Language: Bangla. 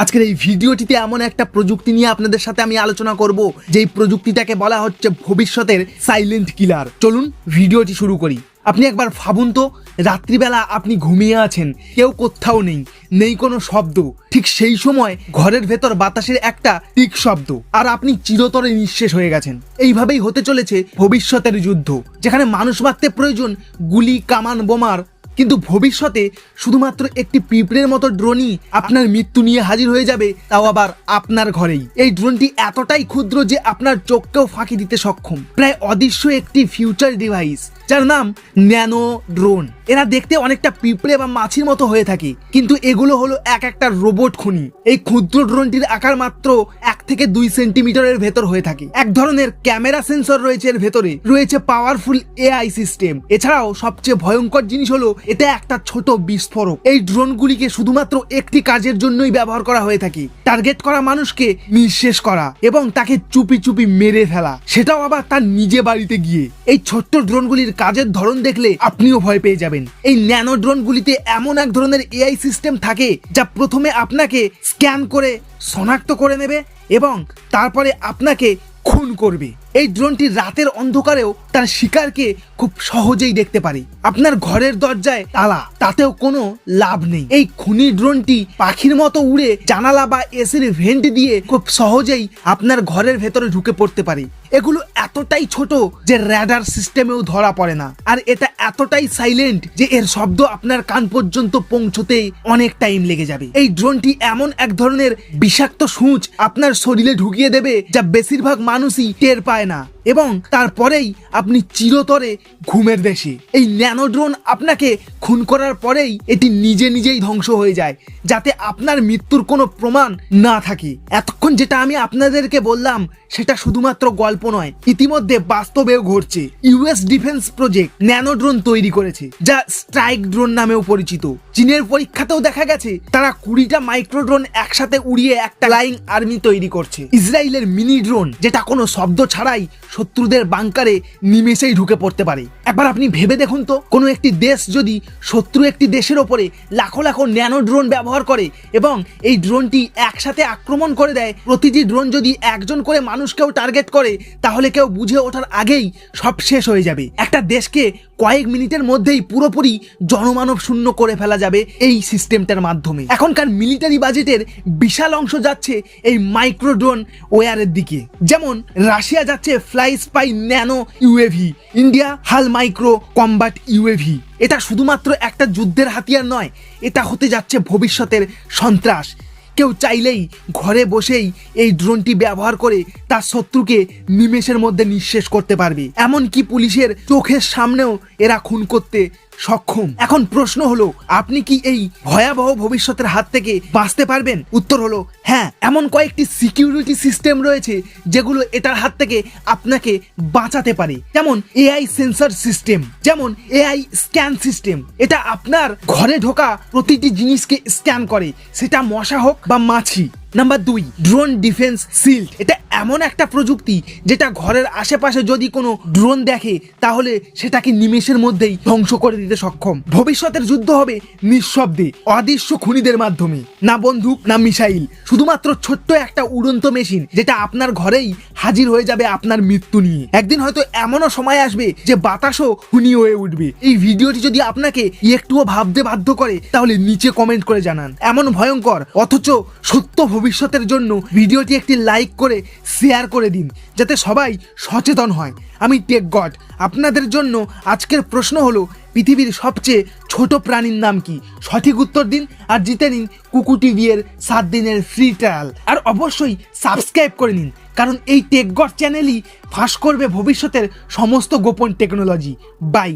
আজকের এই ভিডিওটিতে এমন একটা প্রযুক্তি নিয়ে আপনাদের সাথে আমি আলোচনা করব, যেই প্রযুক্তিটাকে বলা হচ্ছে ভবিষ্যতের সাইলেন্ট কিলার চলুন ভিডিওটি শুরু করি। আপনি একবার ভাবুন তো, রাত্রিবেলা আপনি ঘুমিয়ে আছেন, কেউ কোথাও নেই নেই কোনো শব্দ। ঠিক সেই সময় ঘরের ভেতর বাতাসের একটা টিক শব্দ, আর আপনি চিরতরে নিঃশেষ হয়ে গেছেন। এইভাবেই হতে চলেছে ভবিষ্যতের যুদ্ধ, যেখানে মানুষ মারতে প্রয়োজন গুলি, কামান, বোমার কিন্তু ভবিষ্যতে শুধুমাত্র একটি পিঁপড়ের মতো ড্রোনই আপনার মৃত্যু নিয়ে হাজির হয়ে যাবে, তাও আবার আপনার ঘরেই। এই ড্রোনটি এতটাই ক্ষুদ্র যে আপনার চোখকেও ফাঁকি দিতে সক্ষম। প্রায় অদৃশ্য একটি ফিউচার ডিভাইস যার নাম ন্যানো ড্রোন। এরা দেখতে অনেকটা পিঁপড়ে বা মাছির মতো হয়ে থাকে। কিন্তু এগুলো হলো এক একটা রোবট খুনি। এই ক্ষুদ্র ড্রোনটির আকার মাত্র এক থেকে দুই সেন্টিমিটারের ভেতর হয়ে থাকে। এক ধরনের ক্যামেরা সেন্সর রয়েছে এর ভেতরে। রয়েছে পাওয়ারফুল এআই সিস্টেম। এছাড়াও সবচেয়ে ভয়ঙ্কর জিনিস হলো এটা একটা ছোট বিস্ফোরক। এই ড্রোনগুলিকে শুধুমাত্র একটি কাজের জন্যই ব্যবহার করা হয়ে থাকে। টার্গেট করা মানুষকে নিঃশেষ করা এবং তাকে চুপি চুপি মেরে ফেলা। সেটাও আবার তার নিজে বাড়িতে গিয়ে। এই ছোট্ট ড্রোনগুলির কাজের ধরন দেখলে আপনিও ভয় পেয়ে যাবেন। এই ন্যানো ড্রোনগুলিতে এমন এক ধরনের এআই সিস্টেম থাকে যা প্রথমে আপনাকে স্ক্যান করে শনাক্ত করে নেবে এবং তারপরে আপনাকে খুন করবে। এই ড্রোনটি রাতের অন্ধকারেও তার শিকারকে খুব সহজেই দেখতে পারে। আপনার ঘরের দরজায় তালা, তাতেও কোনো লাভ নেই। এই খুনি ড্রোনটি পাখির মতো উড়ে জানালা বা এসির ভেন্ট দিয়ে খুব সহজেই আপনার ঘরের ভেতরে ঢুকে পড়তে পারে। এগুলো এতটাই ছোট যে র্যাডার সিস্টেমেও ধরা পড়ে না। আর এটা এতটাই সাইলেন্ট যে এর শব্দ আপনার কান পর্যন্ত পৌঁছতে অনেক টাইম লেগে যাবে। এই ড্রোনটি এমন এক ধরনের বিষাক্ত সূচ আপনার শরীরে ঢুকিয়ে দেবে যা বেশিরভাগ মানুষই টের পায়। না। এবং তারপরেই আপনি চিরতরে ঘুমের দেশে। এই ন্যানো ড্রোন আপনাকে খুন করার পরেই এটি নিজে নিজেই ধ্বংস হয়ে যায়, যাতে আপনার মৃত্যুর কোনো প্রমাণ না থাকে। এতক্ষণ যেটা আমি আপনাদেরকে বললাম, সেটা শুধুমাত্র গল্প নয়, ইতিমধ্যে বাস্তবেও ঘটছে। US defence project nano drone তৈরি করেছে, যা স্ট্রাইক ড্রোন নামেও পরিচিত। চীনের পরীক্ষাতেও দেখা গেছে, তারা কুড়িটা মাইক্রো ড্রোন একসাথে উড়িয়ে একটা ফ্লাইং আর্মি তৈরি করছে। ইসরায়েলের মিনি ড্রোন, যেটা কোনো শব্দ ছাড়াই শত্রুদের বাংকারে নিমেষেই ঢুকে পড়তে পারে। একবার আপনি ভেবে দেখুন তো, কোনো একটি দেশ যদি শত্রু একটি দেশের ওপরে লাখো লাখো ন্যানো ড্রোন ব্যবহার করে এবং এই ড্রোনটি একসাথে আক্রমণ করে দেয়, প্রতিটি ড্রোন যদি একজন করে মানুষকেও টার্গেট করে, তাহলে কেউ বুঝে ওঠার আগেই সব শেষ হয়ে যাবে। একটা দেশকে কয়েক মিনিটের মধ্যেই পুরোপুরি জনমানব শূন্য করে ফেলা যাবে এই সিস্টেমটার মাধ্যমে। এখনকার মিলিটারি বাজেটের বিশাল অংশ যাচ্ছে এই মাইক্রো ড্রোন ওয়ারের দিকে। যেমন, রাশিয়া যাচ্ছে fly spy nano UAV, India HAL micro combat UAV. এটা শুধুমাত্র একটা যুদ্ধের হাতিয়ার নয়, এটা হতে যাচ্ছে ভবিষ্যতের সন্ত্রাস। কেউ চাইলেই ঘরে বসেই এই ড্রোনটি ব্যবহার করে তার শত্রুকে নিমেষের মধ্যে নিঃশেষ করতে পারবে। এমনকি পুলিশের চোখের সামনেও এরা খুন করতে সক্ষম। এখন প্রশ্ন হলো, আপনি কি এই ভয়াবহ ভবিষ্যতের হাত থেকে বাঁচতে পারবেন? উত্তর হলো হ্যাঁ। এমন কয়েকটি সিকিউরিটি সিস্টেম রয়েছে যেগুলো এটার হাত থেকে আপনাকে বাঁচাতে পারে। যেমন এআই সেন্সর সিস্টেম যেমন এআই স্ক্যান সিস্টেম এটা আপনার ঘরে ঢোকা প্রতিটি জিনিসকে স্ক্যান করে। সেটা মশা হোক বা মাছি। নাম্বার দুই ড্রোন ডিফেন্স সিল্ড এটা এমন একটা প্রযুক্তি যেটা ঘরের আশেপাশে যদি কোনো ড্রোন দেখে, তাহলে সেটাকে নিমেষের মধ্যেই ধ্বংস করে দিতে সক্ষম। ভবিষ্যতের যুদ্ধ হবে নিঃশব্দে, অদৃশ্য খুনিদের মাধ্যমে। না বন্দুক, না মিসাইল, শুধুমাত্র ছোট্ট একটা উড়ন্ত মেশিন যেটা আপনার ঘরেই হাজির হয়ে যাবে আপনার মৃত্যু নিয়ে। একদিন হয়তো এমনও সময় আসবে যে বাতাসও খুনি হয়ে উঠবে। এই ভিডিওটি যদি আপনাকে একটুও ভাবতে বাধ্য করে, তাহলে নিচে কমেন্ট করে জানান। এমন ভয়ঙ্কর, অথচ সত্য ভবিষ্যতের জন্য ভিডিওটি একটি লাইক করে, শেয়ার করে দিন, যাতে সবাই সচেতন হয়। আমি টেক গড। আপনাদের জন্য আজকের প্রশ্ন হলো, পৃথিবীর সবচেয়ে ছোট প্রাণীর নাম কি? সঠিক উত্তর দিন আর জিতে নিন কুকু টিভি এর সাত দিনের ফ্রি ট্রায়াল আর অবশ্যই সাবস্ক্রাইব করে নিন, কারণ এই টেক গড চ্যানেলই ফাঁস করবে ভবিষ্যতের সমস্ত গোপন টেকনোলজি বাই